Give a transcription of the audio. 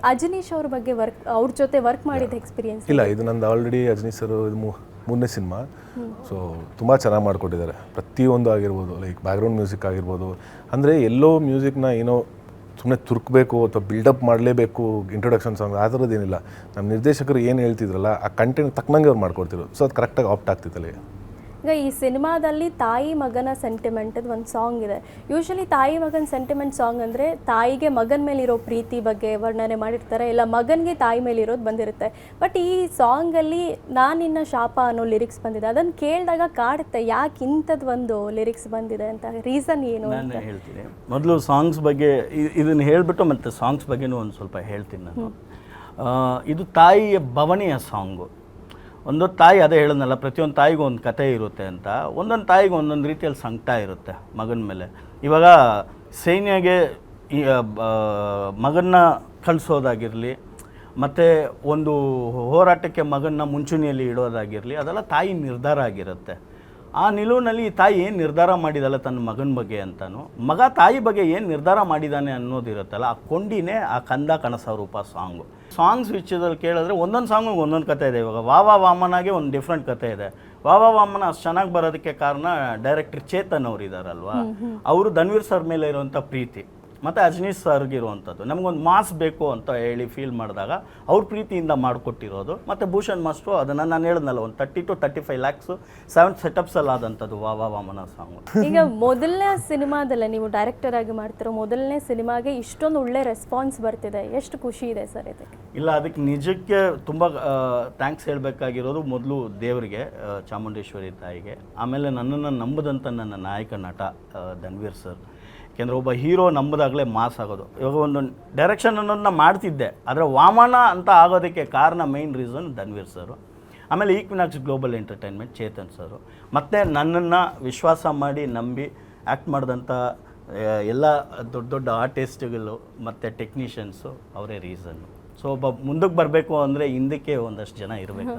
ಅಜನೀಶ್ ಅವ್ರ ಬಗ್ಗೆ ವರ್ಕ್ ಅವ್ರ ಜೊತೆ ವರ್ಕ್ ಮಾಡಿದ ಎಕ್ಸ್ಪೀರಿಯನ್ಸ್ ಇಲ್ಲ ಇದು ನಂದು ಆಲ್ರೆಡಿ ಅಜನೀಶ್ ಸರ್ ಇದು ಮೂ- ಮೂರನೇ ಸಿನಿಮಾ ಸೊ ತುಂಬ ಚೆನ್ನಾಗಿ ಮಾಡಿಕೊಟ್ಟಿದ್ದಾರೆ. ಪ್ರತಿಯೊಂದು ಆಗಿರ್ಬೋದು ಲೈಕ್ ಬ್ಯಾಕ್ಗ್ರೌಂಡ್ ಮ್ಯೂಸಿಕ್ ಆಗಿರ್ಬೋದು. ಅಂದರೆ ಎಲ್ಲೋ ಮ್ಯೂಸಿಕ್ನ ಏನೋ ಸುಮ್ಮನೆ ತುರ್ಕಬೇಕು ಅಥವಾ ಬಿಲ್ಡಪ್ ಮಾಡಲೇಬೇಕು ಇಂಟ್ರೊಡಕ್ಷನ್ ಸಾಂಗ್ ಆ ಥರದ್ದೇನಿಲ್ಲ ನಮ್ಮ ನಿರ್ದೇಶಕರು ಏನು ಹೇಳ್ತಿದ್ರಲ್ಲ ಆ ಕಂಟೆಂಟ್ ತಕ್ಕನಂಗೆ ಅವ್ರು ಮಾಡ್ಕೊಡ್ತಿದ್ರು ಸೊ ಅದು ಕರೆಕ್ಟಾಗಿ ಆಪ್ಟ್ ಆಗ್ತಿತ್ತಲ್ಲಿ ಈಗ ಈ ಸಿನಿಮಾದಲ್ಲಿ ತಾಯಿ ಮಗನ ಸೆಂಟಿಮೆಂಟ್ ಒಂದು ಸಾಂಗ್ ಇದೆ. ಯೂಶಲಿ ತಾಯಿ ಮಗನ ಸೆಂಟಿಮೆಂಟ್ ಸಾಂಗ್ ಅಂದರೆ ತಾಯಿಗೆ ಮಗನ ಮೇಲಿರೋ ಪ್ರೀತಿ ಬಗ್ಗೆ ವರ್ಣನೆ ಮಾಡಿರ್ತಾರೆ ಇಲ್ಲ ಮಗನಿಗೆ ತಾಯಿ ಮೇಲಿರೋದು ಬಂದಿರುತ್ತೆ. ಬಟ್ ಈ ಸಾಂಗಲ್ಲಿ ನಾನಿನ್ನ ಶಾಪ ಅನ್ನೋ ಲಿರಿಕ್ಸ್ ಬಂದಿದೆ. ಅದನ್ನು ಕೇಳಿದಾಗ ಕಾಡುತ್ತೆ ಯಾಕೆ ಇಂಥದ್ದು ಒಂದು ಲಿರಿಕ್ಸ್ ಬಂದಿದೆ ಅಂತ. ರೀಸನ್ ಏನು ಅಂತ. ನಾನು ಹೇಳ್ತೀನಿ. ಮೊದಲು ಸಾಂಗ್ಸ್ ಬಗ್ಗೆ ಇದನ್ನು ಹೇಳಿಬಿಟ್ಟು ಮತ್ತು ಸಾಂಗ್ಸ್ ಬಗ್ಗೆನೂ ಒಂದು ಸ್ವಲ್ಪ ಹೇಳ್ತೀನಿ ನಾನು. ಇದು ತಾಯಿಯ ಭವನೆಯ ಸಾಂಗು ಒಂದೊಂದು ತಾಯಿ ಅದೇ ಹೇಳಿದ್ನಲ್ಲ ಪ್ರತಿಯೊಂದು ತಾಯಿಗೂ ಒಂದು ಕತೆ ಇರುತ್ತೆ ಅಂತ. ಒಂದೊಂದು ತಾಯಿಗೆ ಒಂದೊಂದು ರೀತಿಯಲ್ಲಿ ಸಂಕಟ ಇರುತ್ತೆ ಮಗನ ಮೇಲೆ. ಇವಾಗ ಸೈನ್ಯಗೆ ಈ, ಮಗನ್ನ ಕಳಿಸೋದಾಗಿರಲಿ ಮತ್ತು ಒಂದು ಹೋರಾಟಕ್ಕೆ ಮಗನ್ನ ಮುಂಚೂಣಿಯಲ್ಲಿ ಇಡೋದಾಗಿರಲಿ ಅದೆಲ್ಲ ತಾಯಿ ನಿರ್ಧಾರ ಆಗಿರುತ್ತೆ. ಆ ನಿಲುವಿನಲ್ಲಿ ಈ ತಾಯಿ ಏನು ನಿರ್ಧಾರ ಮಾಡಿದಲ್ಲ ತನ್ನ ಮಗನ ಬಗ್ಗೆ ಅಂತಾನು? ಮಗ ತಾಯಿ ಬಗ್ಗೆ ಏನು ನಿರ್ಧಾರ ಮಾಡಿದ್ದಾನೆ ಅನ್ನೋದಿರುತ್ತಲ್ಲ ಆ ಕೊಂಡಿನೇ ಆ ಕಂದ ಕನಸ ರೂಪ ಸಾಂಗು. ಸಾಂಗ್ಸ್ ವಿಷಯದಲ್ಲಿ ಕೇಳಿದ್ರೆ ಒಂದೊಂದು ಸಾಂಗಿಗೆ ಒಂದೊಂದು ಕತೆ ಇದೆ. ಇವಾಗ ವಾ ವಾ ವಾಮನಾಗೆ ಒಂದು ಡಿಫ್ರೆಂಟ್ ಕತೆ ಇದೆ. ವಾ ವಾ ವಾಮನ ಅಷ್ಟು ಚೆನ್ನಾಗಿ ಬರೋದಕ್ಕೆ ಕಾರಣ ಡೈರೆಕ್ಟರ್ ಚೇತನ್ ಅವರು ಇದ್ದಾರಲ್ವಾ ಅವರು ಧನ್ವೀರ್ ಸರ್ ಮೇಲೆ ಇರುವಂಥ ಪ್ರೀತಿ. ಮತ್ತು ಅಜನೀಶ್ ಸರ್ಗೆ ಇರುವಂಥದ್ದು ನಮಗೊಂದು ಮಾಸ್ ಬೇಕು ಅಂತ ಹೇಳಿ ಫೀಲ್ ಮಾಡಿದಾಗ ಅವ್ರ ಪ್ರೀತಿಯಿಂದ ಮಾಡಿಕೊಟ್ಟಿರೋದು. ಮತ್ತು ಭೂಷಣ್ ಮಾಸ್ಟ್ರು ಅದನ್ನು ನಾನು ಹೇಳಿದ್ನಲ್ಲ ಒಂದು thirty two thirty five lakhs seven ಸೆಟಪ್ಸಲ್ಲಿ ಆದಂಥದ್ದು ವಾ ವಾ ವಾಮನ ಸಾಂಗ್. ಈಗ ಮೊದಲನೇ ಸಿನಿಮಾದಲ್ಲೇ ನೀವು ಡೈರೆಕ್ಟರ್ ಆಗಿ ಮಾಡ್ತಿರೋ ಮೊದಲನೇ ಸಿನಿಮಾಗೆ ಇಷ್ಟೊಂದು ಒಳ್ಳೆ ರೆಸ್ಪಾನ್ಸ್ ಬರ್ತಿದೆ. ಎಷ್ಟು ಖುಷಿ ಇದೆ ಸರ್ ಇದಕ್ಕೆ? ಇಲ್ಲ ಅದಕ್ಕೆ ನಿಜಕ್ಕೆ ತುಂಬ ಥ್ಯಾಂಕ್ಸ್ ಹೇಳಬೇಕಾಗಿರೋದು ಮೊದಲು ದೇವರಿಗೆ ಚಾಮುಂಡೇಶ್ವರಿ ತಾಯಿಗೆ. ಆಮೇಲೆ ನನ್ನನ್ನು ನಂಬದಂಥ ನನ್ನ ನಾಯಕ ನಟ ಧನ್ವೀರ್ ಸರ್. ಯಾಕೆಂದರೆ ಒಬ್ಬ ಹೀರೋ ನಂಬದಾಗಲೇ ಮಾಸ್ ಆಗೋದು. ಇವಾಗ ಒಂದು ಡೈರೆಕ್ಷನ್ ಅನ್ನೋದನ್ನ ಮಾಡ್ತಿದ್ದೆ. ಆದರೆ ವಾಮನ ಅಂತ ಆಗೋದಕ್ಕೆ ಕಾರಣ ಮೈನ್ ರೀಸನ್ ಧನ್ವೀರ್ ಸರು. ಆಮೇಲೆ Equinox global entertainment Chetan sir. ಮತ್ತು ನನ್ನನ್ನು ವಿಶ್ವಾಸ ಮಾಡಿ ನಂಬಿ ಆ್ಯಕ್ಟ್ ಮಾಡಿದಂಥ ಎಲ್ಲ ದೊಡ್ಡ ದೊಡ್ಡ ಆರ್ಟಿಸ್ಟ್ಗಳು ಮತ್ತು ಟೆಕ್ನಿಷಿಯನ್ಸು ಅವರೇ ರೀಸನ್ನು ಸೊ ಒಬ್ಬ ಮುಂದಕ್ಕೆ ಬರಬೇಕು ಅಂದರೆ ಹಿಂದಕ್ಕೆ ಒಂದಷ್ಟು ಜನ ಇರಬೇಕು